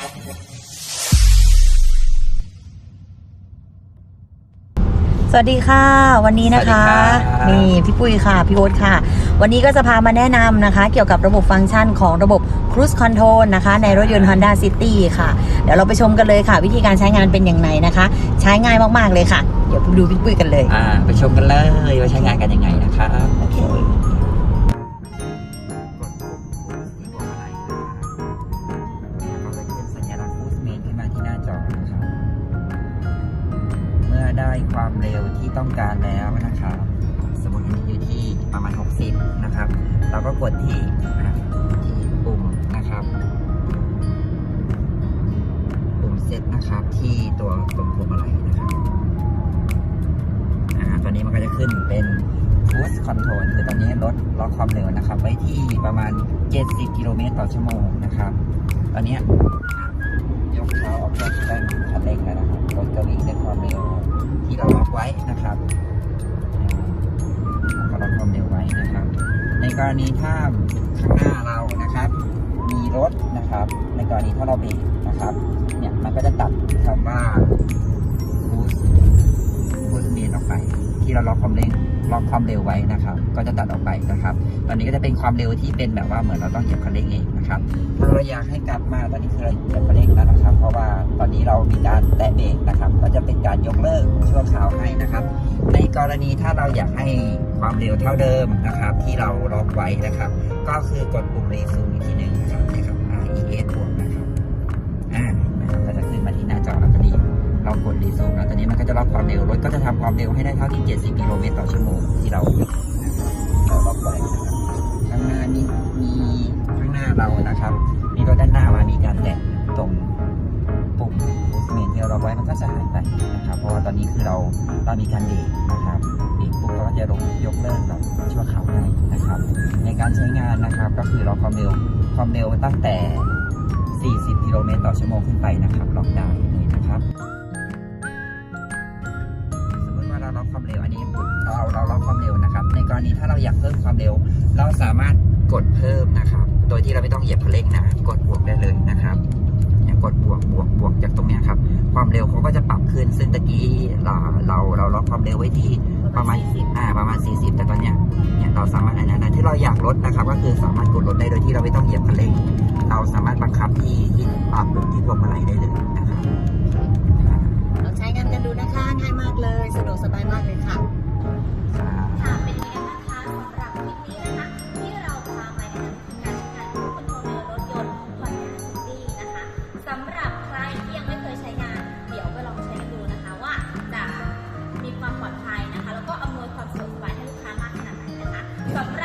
สวัสดีค่ะ วันนี้นะคะสวัสดีครับนี่พี่ปุ้ยค่ะ พี่โอ๊ตค่ะ วันนี้ก็จะพามาแนะนำนะคะ เกี่ยวกับระบบฟังก์ชันของระบบ Cruise Control นะคะ ในรถยนต์ Honda City ค่ะ เดี๋ยวเราไปชมกันเลยค่ะ วิธีการใช้งานเป็นอย่างไรนะคะ ใช้ง่ายมาก ๆ เลยค่ะ เดี๋ยวไปดูพี่ปุ้ยกันเลย อ่า ไปชมกันเลยว่าใช้งานกันยังไงนะครับโอเค ได้ความเร็วที่ต้องการแล้วนะครับ สมมติอันนี้อยู่ที่ประมาณ 60 นะครับ เราก็กดที่ที่ปุ่มนะครับ ปุ่มเซตนะครับที่ตัวตรงพวงมาลัยนะครับอ่าตอนนี้มันก็จะขึ้นเป็น cruise control คือตอนนี้รถล็อกความเร็วนะครับ ไว้ที่ประมาณ 70 กิโลเมตรต่อชั่วโมงนะครับ ตอนนี้ นะครับ ในกรณีถ้าข้างหน้าเรานะครับ มีรถนะครับ ในกรณีถ้าเราเบรกนะครับ เนี่ยมันก็จะตัดคำว่า cruise พุทเมีนออกไป ที่เราล็อกความเร็วล็อกความเร็วไว้นะครับ ก็จะตัดออกไปนะครับ ตอนนี้ก็จะเป็นความเร็วที่เป็นแบบว่าเหมือนเราต้องเหยียบคันเร่งเองนะครับเราอยากให้กลับมาตอนนี้คือเราเหยียบคันเร่งแล้วนะครับ เพราะว่าตอนนี้เรามีการแตะเบรกนะครับ ก็จะเป็นการยกเลิกชั่วคราวให้นะครับ กรณีถ้าเราอยากให้ความเร็วเท่าเดิมนะครับ ที่เราล็อกไว้นะครับ ก็คือกดปุ่มรีซูมอีกทีหนึ่งนะครับนะครับ RES บวกนะครับอ่านะครับก็จะขึ้นมาที่หน้าจอแล้วตอนนี้เรากดรีซูมแล้วตอนนี้มันก็จะล็อกความเร็วรถก็จะทำความเร็วให้ได้เท่าที่ 70 กิโลเมตรต่อชั่วโมงที่เราเรา จะหายไปนะครับ เพราะว่าตอนนี้คือเราเรามีการเบรกนะครับเบรกปุ๊บเราก็จะลงยกเลิกแบบชั่วคราวได้นะครับ ในการใช้งานนะครับ ก็คือล็อกความเร็วความเร็วตั้งแต่ 40 กิโลเมตรต่อชั่วโมงขึ้นไปนะครับล็อกได้นี่นะครับสมมติว่าเราล็อกความเร็วอันนี้เราเราล็อกความเร็วนะครับ ในกรณีถ้าเราอยากเพิ่มความเร็ว เราสามารถกดเพิ่มนะครับ โดยที่เราไม่ต้องเหยียบคันเร่งนะกดบวกได้เลยนะครับ กดบวกบวกบวกจากตรงเนี้ยครับ ความเร็วเขาก็จะปรับขึ้น ซึ่งตะกี้เราเราเราล็อกความเร็วไว้ที่ประมาณอ่าประมาณ 40 แต่ตอนเนี้ยเนี่ยเราสามารถอันนั้นนะที่เราอยากลดนะครับ ก็คือสามารถกดลดได้โดยที่เราไม่ต้องเหยียบคันเร่งเราสามารถบังคับที่ที่ปรับลงที่พวงมาลัยได้เลยนะครับ จ